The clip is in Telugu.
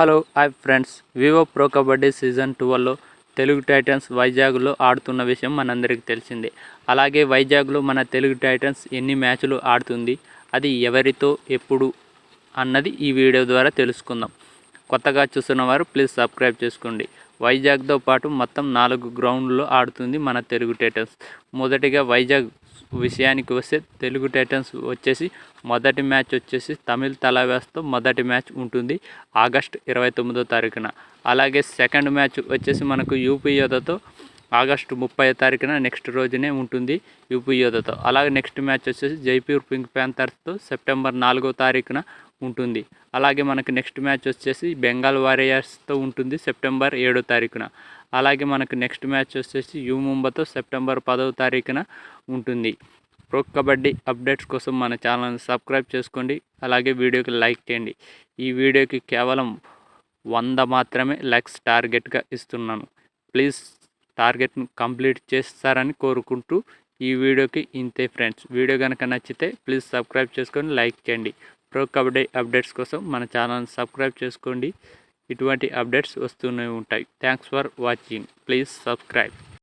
Hello hi friends. Vivo Pro Kabaddi season ట్వెల్వ్లో Telugu Titans వైజాగ్లో ఆడుతున్న విషయం మనందరికీ తెలిసిందే. అలాగే వైజాగ్లో మన తెలుగు టైటన్స్ ఎన్ని మ్యాచ్లు ఆడుతుంది అది ఎవరితో ఎప్పుడు అన్నది ఈ వీడియో ద్వారా తెలుసుకుందాం. కొత్తగా చూస్తున్న వారు ప్లీజ్ సబ్స్క్రైబ్ చేసుకోండి. వైజాగ్తో పాటు మొత్తం నాలుగు గ్రౌండ్లో ఆడుతుంది మన తెలుగు టైటన్స్. మొదటిగా వైజాగ్ విషయానికి వస్తే తెలుగు టైటన్స్ వచ్చేసి మొదటి మ్యాచ్ వచ్చేసి తమిళ్ తలవేస్తో మొదటి మ్యాచ్ ఉంటుంది ఆగస్ట్ ఇరవై తొమ్మిదో తారీఖున. అలాగే సెకండ్ మ్యాచ్ వచ్చేసి మనకు యూపీ యోధతో ఆగస్టు ముప్పై తారీఖున నెక్స్ట్ రోజునే ఉంటుంది యూపీ యోధతో. అలాగే నెక్స్ట్ మ్యాచ్ వచ్చేసి జైపూర్ పింక్ ప్యాంథర్స్తో సెప్టెంబర్ నాలుగో తారీఖున ఉంటుంది. అలాగే మనకు నెక్స్ట్ మ్యాచ్ వచ్చేసి బెంగాల్ వారియర్స్తో ఉంటుంది సెప్టెంబర్ ఏడో తారీఖున. అలాగే మనకు నెక్స్ట్ మ్యాచ్ వచ్చేసి యూ ముంబతో సెప్టెంబర్ పదవ తారీఖున ఉంటుంది. ప్రో కబడ్డీ అప్డేట్స్ కోసం మన ఛానల్ని సబ్స్క్రైబ్ చేసుకోండి. అలాగే వీడియోకి లైక్ చేయండి. ఈ వీడియోకి కేవలం వంద మాత్రమే లైక్స్ టార్గెట్గా ఇస్తున్నాను. ప్లీజ్ టార్గెట్ను కంప్లీట్ చేస్తారని కోరుకుంటూ ఈ వీడియోకి ఇంతే ఫ్రెండ్స్. వీడియో కనుక నచ్చితే ప్లీజ్ సబ్స్క్రైబ్ చేసుకొని లైక్ చేయండి. ప్రో కబడ్డీ అప్డేట్స్ కోసం మన ఛానల్ని సబ్స్క్రైబ్ చేసుకోండి ఇటువంటి అప్డేట్స్ వస్తూనే ఉంటాయి thanks for watching please subscribe